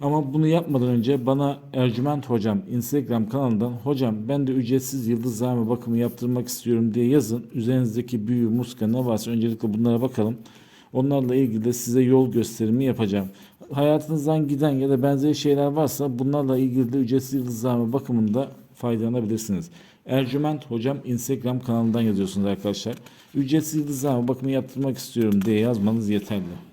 Ama bunu yapmadan önce bana Ercüment Hocam Instagram kanalından hocam ben de ücretsiz yıldızlarma bakımı yaptırmak istiyorum diye yazın. Üzerinizdeki büyü, muska ne varsa öncelikle bunlara bakalım. Onlarla ilgili de size yol gösterimi yapacağım. Hayatınızdan giden ya da benzeri şeyler varsa bunlarla ilgili de ücretsiz yıldızlarma bakımında faydalanabilirsiniz. Ercüment Hocam Instagram kanalından yazıyorsunuz arkadaşlar. Ücretsiz yıldızlarma bakımı yaptırmak istiyorum diye yazmanız yeterli.